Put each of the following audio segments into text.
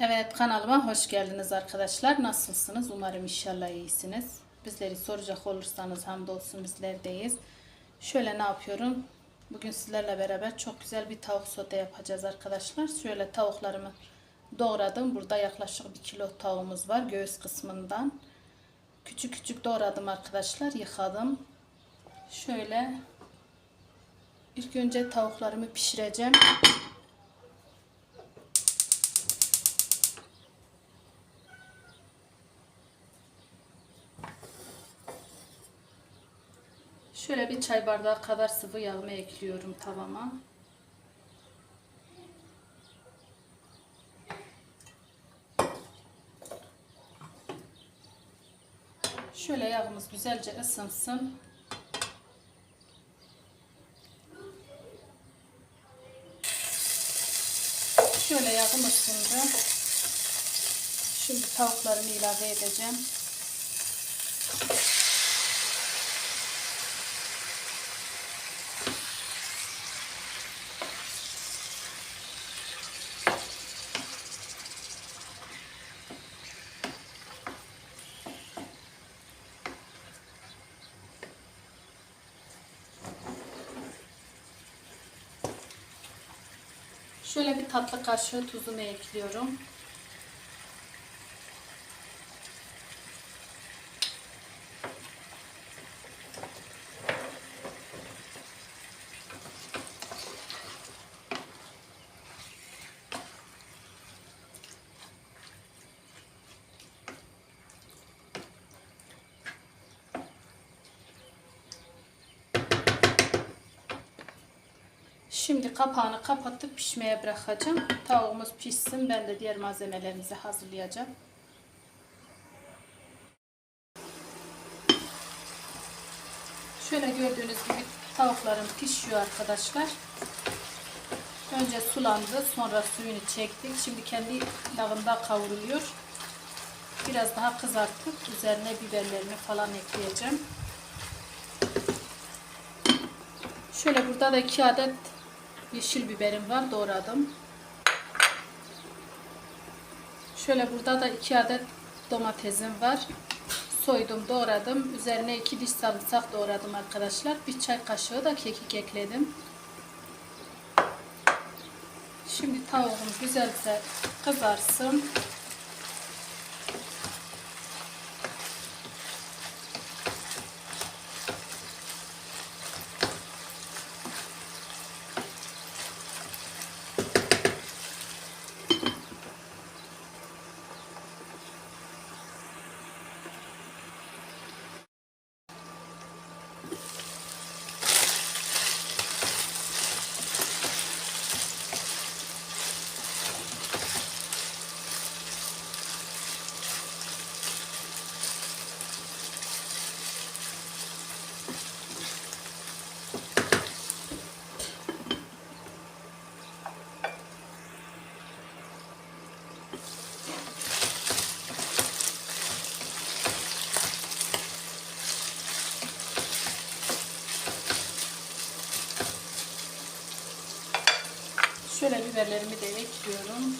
Evet kanalıma hoş geldiniz arkadaşlar. Nasılsınız? Umarım inşallah iyisiniz. Bizleri soracak olursanız hamdolsun bizlerdeyiz. Şöyle ne yapıyorum? Bugün sizlerle beraber çok güzel bir tavuk sote yapacağız arkadaşlar. Şöyle tavuklarımı doğradım. Burada yaklaşık bir kilo tavuğumuz var göğüs kısmından. Küçük küçük doğradım arkadaşlar. Yıkadım. Şöyle ilk önce tavuklarımı pişireceğim. Bir çay bardağı kadar sıvı yağımı ekliyorum tavama. Şöyle yağımız güzelce ısınsın. Şöyle yağım ısındı. Şimdi tavuklarımı ilave edeceğim. Şöyle bir tatlı kaşığı tuzumu ekliyorum. Şimdi kapağını kapatıp pişmeye bırakacağım. Tavuğumuz pişsin. Ben de diğer malzemelerimizi hazırlayacağım. Şöyle gördüğünüz gibi tavuklarım pişiyor arkadaşlar. Önce sulandı. Sonra suyunu çektik. Şimdi kendi yağında kavruluyor. Biraz daha kızartıp üzerine biberlerimi falan ekleyeceğim. Şöyle burada da iki adet yeşil biberim var doğradım. Şöyle burada da iki adet domatesim var. Soydum doğradım. Üzerine iki diş sarımsak doğradım arkadaşlar. Bir çay kaşığı da kekik ekledim. Şimdi tavuğum güzelce kızarsın. Şöyle biberlerimi de ekliyorum.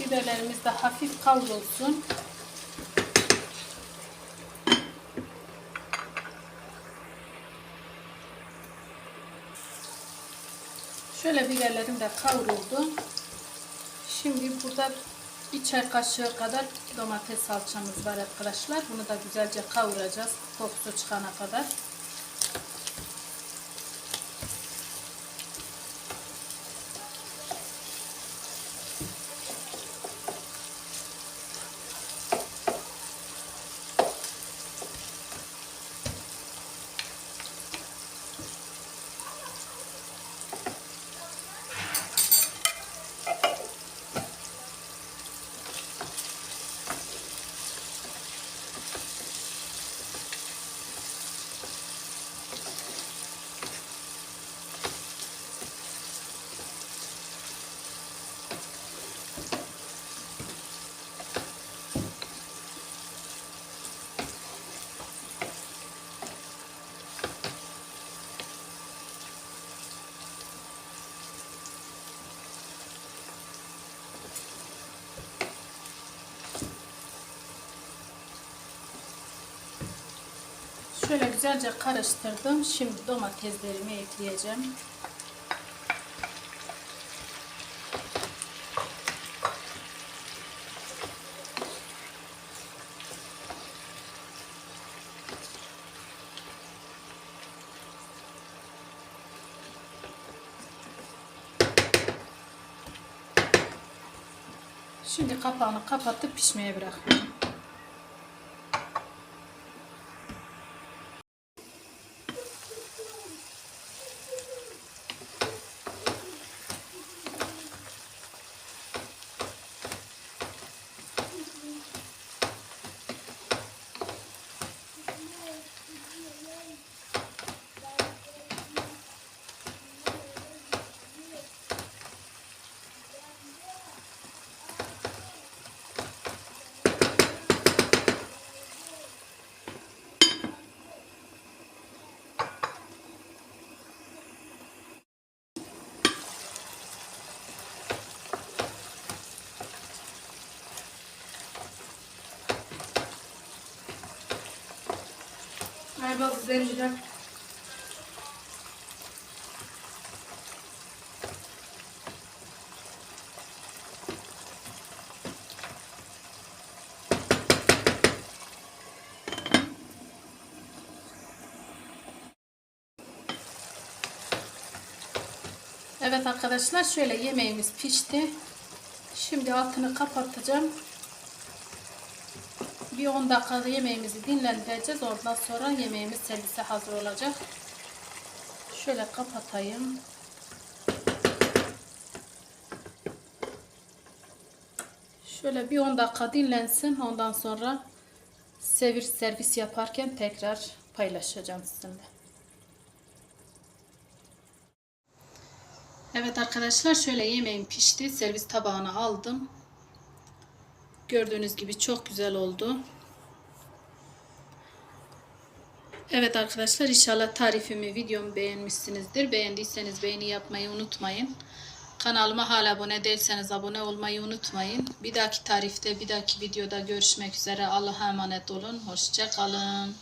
Biberlerimiz de hafif kavrulsun. Şöyle biberlerim de kavruldu. Şimdi burada bir çay kaşığı kadar domates salçamız var arkadaşlar. Bunu da güzelce kavuracağız. Kokusu çıkana kadar. Şöyle güzelce karıştırdım. Şimdi domateslerimi ekleyeceğim. Şimdi kapağını kapatıp pişmeye bırakıyorum. Bak zenciler. Evet arkadaşlar şöyle yemeğimiz pişti. Şimdi altını kapatacağım. Bir 10 dakika yemeğimizi dinlendireceğiz. Ondan sonra yemeğimiz servise hazır olacak. Şöyle kapatayım. Şöyle bir 10 dakika dinlensin. Ondan sonra servis servis yaparken tekrar paylaşacağım sizinle. Evet arkadaşlar şöyle yemeğim pişti. Servis tabağına aldım. Gördüğünüz gibi çok güzel oldu. Evet arkadaşlar inşallah tarifimi videomu beğenmişsinizdir. Beğendiyseniz beğeni yapmayı unutmayın. Kanalıma hala abone değilseniz abone olmayı unutmayın. Bir dahaki tarifte bir dahaki videoda görüşmek üzere. Allah'a emanet olun. Hoşça kalın.